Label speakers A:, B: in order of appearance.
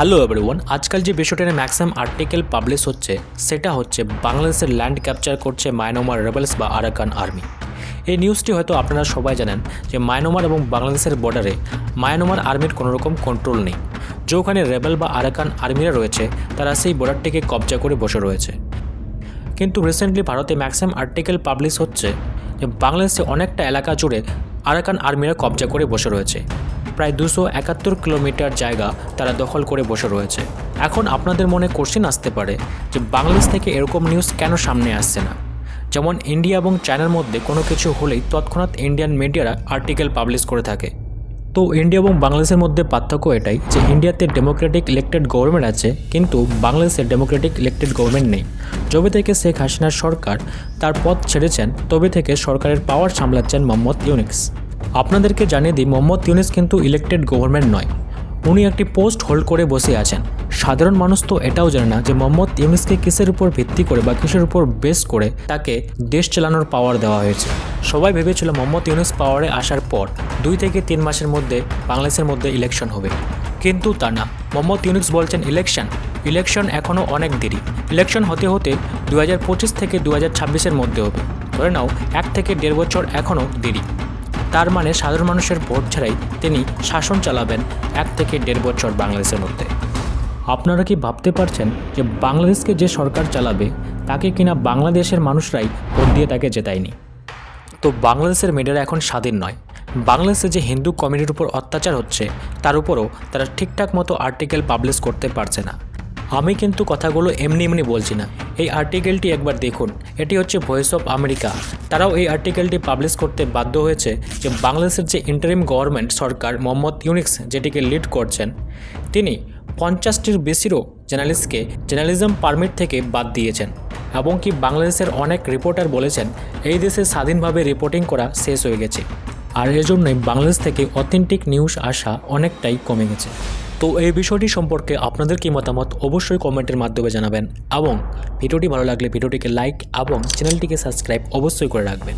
A: Hello everyone আজকাল যে বিষয়টা ম্যাক্সিমাম আর্টিকেল পাবলিশ হচ্ছে, সেটা হচ্ছে বাংলাদেশের ল্যান্ড ক্যাপচার করছে মায়ানমার রেবেলস বা আরাকান আর্মি এই নিউজটি হয়তো আপনারা সবাই জানেন যে মায়ানমার এবং বাংলাদেশের বর্ডারে মায়ানমার আর্মির কোনো রকম কন্ট্রোল নেই। যে ওখানে রেবেল বা আরাকান আর্মিরা রয়েছে, তারা সেই বর্ডারটিকে কবজা করে বসে রয়েছে। কিন্তু রিসেন্টলি ভারতে ম্যাক্সিমাম আর্টিকেল পাবলিশ হচ্ছে যে বাংলাদেশে অনেকটা এলাকা জুড়ে আরাকান আর্মিরা কবজা করে বসে রয়েছে। প্রায় দুশো একাত্তর কিলোমিটার জায়গা তারা দখল করে বসে রয়েছে। এখন আপনাদের মনে কোশ্চেন আসতে পারে যে বাংলাদেশ থেকে এরকম নিউজ কেন সামনে আসছে না? যেমন ইন্ডিয়া এবং চায়নার মধ্যে কোনো কিছু হলেই তৎক্ষণাৎ ইন্ডিয়ান মিডিয়ারা আর্টিকেল পাবলিশ করে থাকে। তো ইন্ডিয়া এবং বাংলাদেশের মধ্যে পার্থক্য এটাই যে ইন্ডিয়াতে ডেমোক্রেটিক ইলেক্টেড গভর্নমেন্ট আছে, কিন্তু বাংলাদেশে ডেমোক্রেটিক ইলেক্টেড গভর্নমেন্ট নেই। যবে থেকে শেখ হাসিনার সরকার তার পথ ছেড়েছেন, তবে থেকে সরকারের পাওয়ার সামলাচ্ছেন মোহাম্মদ ইউনিক্স আপনাদেরকে জানিয়ে দিই, মোহাম্মদ ইউনিস কিন্তু ইলেক্টেড গভর্নমেন্ট নয়। উনি একটি পোস্ট হোল্ড করে বসে আছেন। সাধারণ মানুষ তো এটাও জানে না যে মোহাম্মদ ইউনিসকে কিসের উপর ভিত্তি করে বা কিসের উপর বেস করে তাকে দেশ চালানোর পাওয়ার দেওয়া হয়েছে। সবাই ভেবেছিল মোহাম্মদ ইউনিস পাওয়ারে আসার পর দুই থেকে তিন মাসের মধ্যে বাংলাদেশের মধ্যে ইলেকশন হবে। কিন্তু তা না। মোহাম্মদ ইউনুস বলছেন ইলেকশন ইলেকশন এখনও অনেক দেরি। ইলেকশন হতে হতে দু থেকে দু হাজার মধ্যে হবে। ধরে নাও, এক থেকে দেড় বছর এখনও দেরি। তার মানে সাধারণ মানুষের ভোট ছাড়াই তিনি শাসন চালাবেন এক থেকে দেড় বছর বাংলাদেশের মধ্যে। আপনারা কি ভাবতে পারছেন যে বাংলাদেশকে যে সরকার চালাবে, তাকে কিনা বাংলাদেশের মানুষরাই ভোট দিয়ে তাকে জেতায়নি? তো বাংলাদেশের মিডিয়ারা এখন স্বাধীন নয়। বাংলাদেশে যে হিন্দু কমিউনিটির উপর অত্যাচার হচ্ছে, তার উপরও তারা ঠিকঠাক মতো আর্টিকেল পাবলিশ করতে পারছে না। আমি কিন্তু কথাগুলো এমনি এমনি বলছি না। এই আর্টিকেলটি একবার দেখুন। এটি হচ্ছে ভয়েস অফ আমেরিকা তারাও এই আর্টিকেলটি পাবলিশ করতে বাধ্য হয়েছে যে বাংলাদেশের যে ইন্টারিম গভর্নমেন্ট সরকার মোহাম্মদ ইউনিক্স, যেটিকে লিড করছেন, তিনি পঞ্চাশটির বেশিরও জার্নালিস্টকে জার্নালিজম পারমিট থেকে বাদ দিয়েছেন এবং কি বাংলাদেশের অনেক রিপোর্টার বলেছেন, এই দেশে স্বাধীনভাবে রিপোর্টিং করা শেষ হয়ে গেছে। আর এজন্যই বাংলাদেশ থেকে অথেন্টিক নিউজ আসা অনেকটাই কমে গেছে। তো এই বিষয়টি সম্পর্কে আপনাদের কি মতামত অবশ্যই কমেন্টের মাধ্যমে জানাবেন এবং ভিডিওটি ভালো লাগলে ভিডিওটিকে লাইক এবং চ্যানেলটিকে সাবস্ক্রাইব অবশ্যই করে রাখবেন।